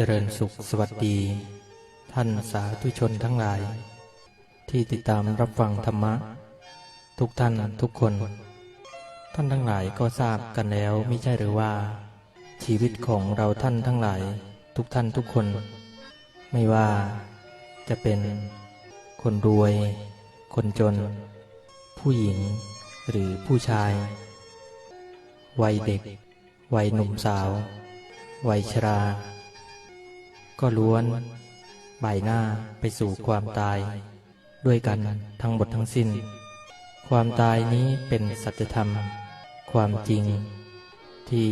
เจริญสุขสวัสดี ท่านสาธุชนทั้งหลาย ที่ติดตามรับฟังธรรมะ ทุกท่านทุกคน ท่านทั้งหลายก็ทราบกันแล้วไม่ใช่หรือว่า ชีวิตของเราท่านทั้งหลาย ทุกท่านทุกคน ไม่ว่าจะเป็นคนรวย คนจน ผู้หญิงหรือผู้ชาย วัยเด็ก วัยหนุ่มสาว วัยชรา ก็ล้วนบ่ายหน้าไปสู่ความตาย ด้วยกันทั้งหมดทั้งสิ้น ความตายนี้เป็นสัจธรรม ความจริง ที่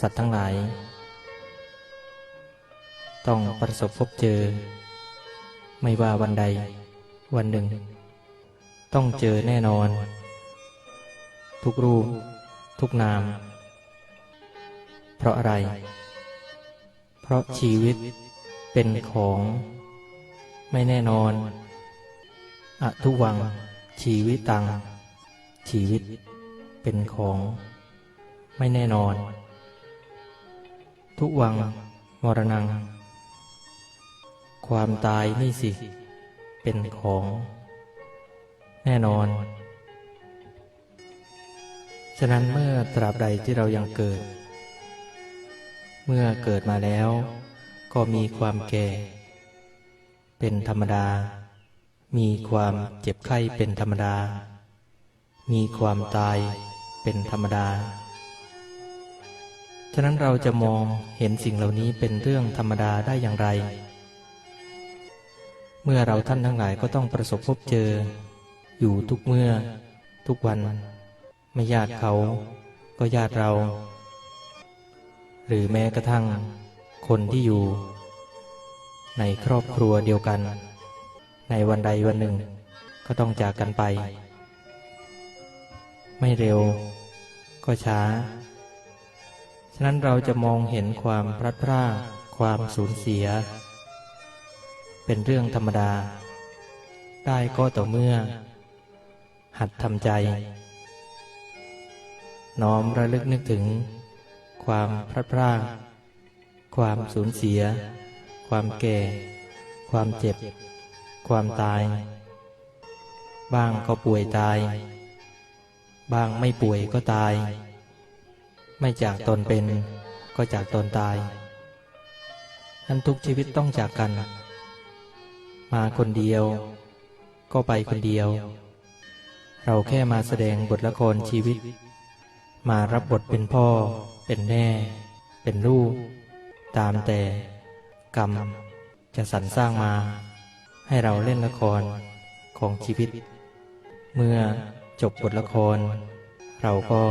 สัตว์ทั้งหลาย ต้องประสบพบเจอ ไม่ว่าวันใด วันหนึ่ง ต้องเจอแน่นอน ทุกรูป ทุกนาม เพราะอะไร เพราะชีวิตเป็นของไม่แน่นอน อทุวัง ชีวิตตัง ชีวิตเป็นของไม่แน่นอน ทุวัง มรณัง ความตายนี่สิ เป็นของ แน่นอน ฉะนั้นเมื่อตราบใดที่เรายังเกิด เมื่อเกิดมาแล้ว ก็มีความแก่ เป็นธรรมดา มีความเจ็บไข้เป็นธรรมดา มีความตายเป็นธรรมดา ฉะนั้นเราจะมองเห็นสิ่งเหล่านี้เป็นเรื่องธรรมดาได้อย่างไร เมื่อเราท่านทั้งหลายก็ต้องประสบพบเจอ อยู่ทุกเมื่อ ทุกวัน ไม่ญาติเขา ก็ญาติเรา หรือแม้กระทั่งคนที่อยู่ ในครอบครัวเดียวกัน ในวันใดวันหนึ่ง ก็ต้องจากกันไป ไม่เร็ว ก็ช้า ฉะนั้นเราจะมองเห็นความพลัดพรากความสูญเสีย เป็นเรื่องธรรมดา ได้ก็ต่อเมื่อ หัดทำใจ น้อมระลึกนึกถึง ความพลัดพราก ความสูญเสีย ความแก่ ความเจ็บ ความตาย บ้างก็ป่วยตาย บ้างไม่ป่วยก็ตาย ไม่จากตนเป็นก็จากตนตายอันทุกชีวิตต้องจากกัน มาคนเดียว ก็ไปคนเดียว เราแค่มาแสดงบทละครชีวิต มารับบทเป็นพ่อ เป็นแม่ เป็นลูก ตามแต่ กรรม จะสรรสร้างมา ให้เราเล่นละครของชีวิต เมื่อจบบทละคร เราก็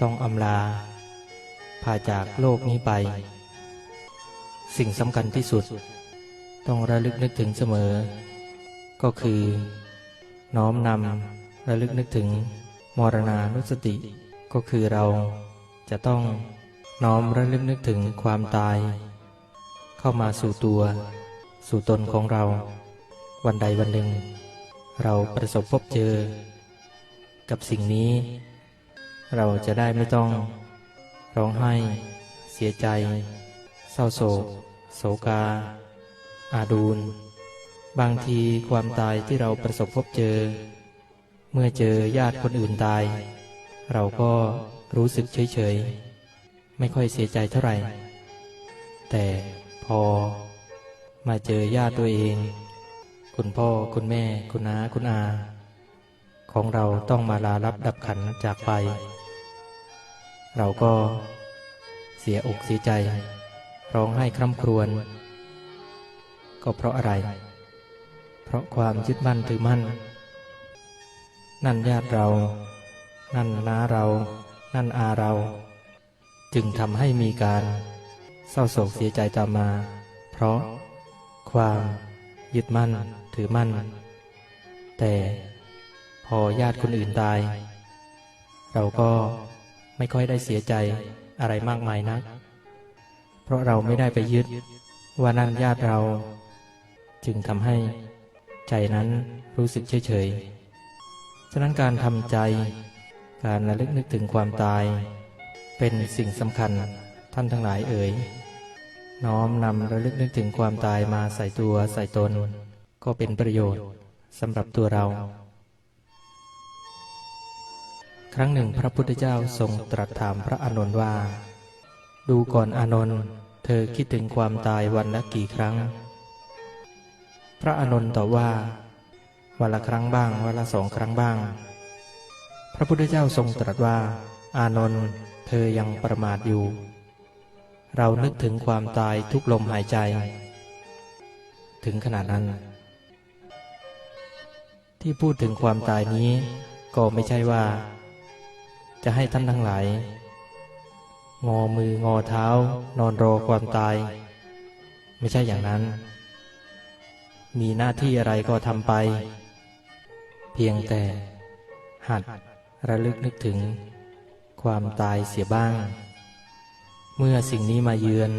ต้องอำลาพาจากโลกนี้ไป สิ่งสำคัญที่สุด ต้องระลึกนึกถึงเสมอ ก็คือ น้อมนำระลึกนึกถึงมรณานุสติ ก็คือเราจะต้องน้อมระลึกนึกถึงความตาย เข้ามาสู่ตัว สู่ตนของเรา วันใดวันหนึ่ง เราประสบพบเจอ กับสิ่งนี้ เราจะได้ไม่ต้อง ร้องไห้ เสียใจ เศร้าโศก โศกา อาดูลบางทีความตายที่เราประสบพบเจอ เมื่อเจอญาติคนอื่นตาย เราก็รู้สึกเฉยๆ ไม่ค่อยเสียใจเท่าไหร่ แต่พอมาเจอญาติตัวเอง คุณพ่อคุณแม่คุณน้าคุณอา ของเราต้องมาลารับดับขันจากไป เราก็เสียอกเสียใจ ร้องไห้คร่ำครวญก็เพราะอะไร เพราะความยึดมั่นถือมั่น นั่นญาติเรา นั่นน้าเรา นั่นอาเรา จึงทำให้มีการเศร้าโศกเสียใจตามมา เพราะความยึดมั่นถือมั่น แต่พอญาติคนอื่นตาย เราก็ไม่ค่อยได้เสียใจอะไรมากมายนัก เพราะเราไม่ได้ไปยึดว่านั่นญาติเรา จึงทำให้ใจนั้นรู้สึกเฉยๆฉะนั้นการทำใจ การระลึกนึกถึงความตาย เป็นสิ่งสำคัญท่านทั้งหลายเอ่ยน้อมนำระลึกนึกถึงความตายมาใส่ตัวใส่ตน ก็เป็นประโยชน์สำหรับตัวเรา ครั้งหนึ่งพระพุทธเจ้าทรงตรัสถามพระอานนท์ว่า ดูก่อนอานนท์เธอคิดถึงความตายวันละกี่ครั้ง พระอานนท์ตอบว่า วันละครั้งบ้าง วันละสองครั้งบ้าง พระพุทธเจ้าทรงตรัสว่า อานนท์เธอยังประมาทอยู่ เรานึกถึงความตายทุกลมหายใจ ถึงขนาดนั้น ที่พูดถึงความตายนี้ ก็ไม่ใช่ว่า จะให้ท่านทั้งหลาย งอมืองอเท้า นอนรอความตาย ไม่ใช่อย่างนั้น มีหน้าที่อะไรก็ทำไป เพียงแต่หัด ระลึกนึกถึง ความตายเสียบ้าง เมื่อสิ่งนี้มาเยือน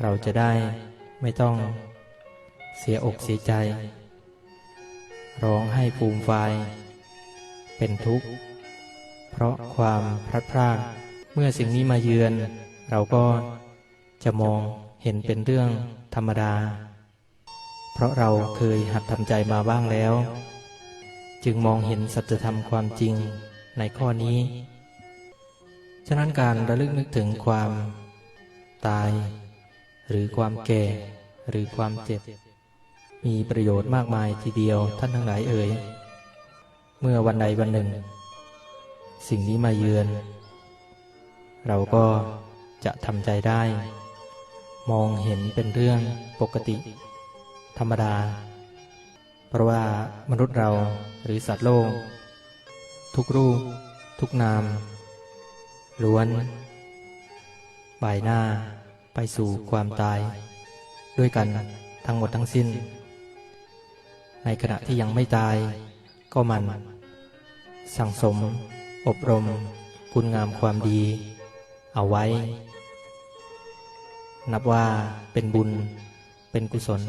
เราจะได้ไม่ต้องเสียอกเสียใจ ร้องให้ฟูมฟายเป็นทุกข์ เพราะความพลัดพรากเมื่อสิ่งนี้มาเยือน เราก็จะมองเห็นเป็นเรื่องธรรมดา เพราะเราเคยหัดทำใจมาบ้างแล้ว จึงมองเห็นสัจธรรมความจริงในข้อนี้ ฉะนั้นการระลึกนึกถึงความตาย หรือความแก่ หรือความเจ็บ มีประโยชน์มากมายทีเดียวท่านทั้งหลายเอ่ยเมื่อวันใดวันหนึ่ง สิ่งนี้มาเยือน เราก็จะทำใจได้ มองเห็นเป็นเรื่องปกติ ธรรมดา เพราะว่ามนุษย์เรา หรือสัตว์โลก ทุกรูป ทุกนาม ล้วนบ่ายหน้าไปสู่ความตาย ด้วยกันทั้งหมดทั้งสิ้น ในขณะที่ยังไม่ตาย ก็มัน สั่งสม อบรม คุณงามความดี เอาไว้ นับว่าเป็นบุญ เป็นกุศล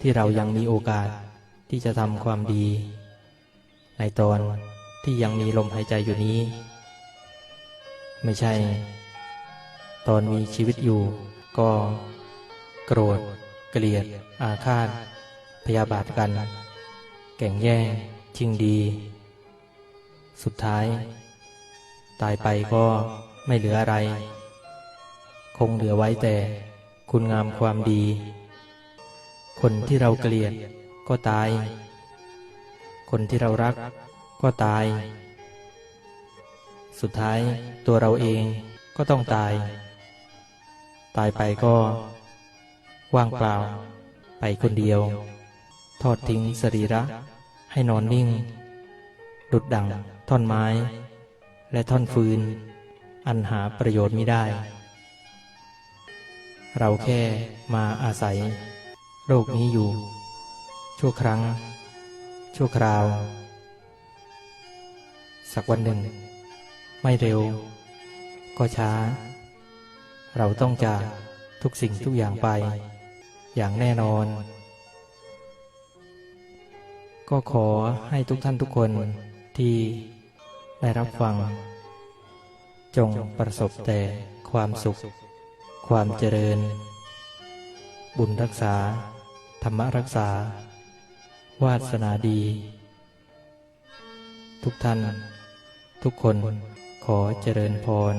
ที่เรายังมีโอกาสที่จะทำความดี ในตอนที่ยังมีลมหายใจอยู่นี้ ไม่ใช่ ตอนมีชีวิตอยู่ก็ โกรธ เกลียด อาฆาต พยาบาทกัน แก่งแย่งชิงดี สุดท้าย ตายไปก็ไม่เหลืออะไร คงเหลือไว้แต่คุณงามความดี คนที่เราเกลียดก็ตาย คนที่เรารักก็ตาย สุดท้ายตัวเราเองก็ต้องตาย ตายไปก็ ว่างเปล่า ไปคนเดียว ทอดทิ้งสรีระ ให้นอนนิ่ง ดุดดังท่อนไม้ และท่อนฟืน อันหาประโยชน์ไม่ได้ เราแค่มาอาศัย โลกนี้อยู่ ชั่วครั้ง ชั่วคราว สักวันหนึ่ง ไม่เร็ว ก็ช้า เราต้องจากทุกสิ่งทุกอย่างไป อย่างแน่นอน ก็ขอให้ทุกท่านทุกคนที่ได้รับฟัง จงประสบแต่ความสุข ความเจริญ บุญรักษา ธรรมรักษา วาสนาดี ทุกท่าน ทุกคนขอเจริญพร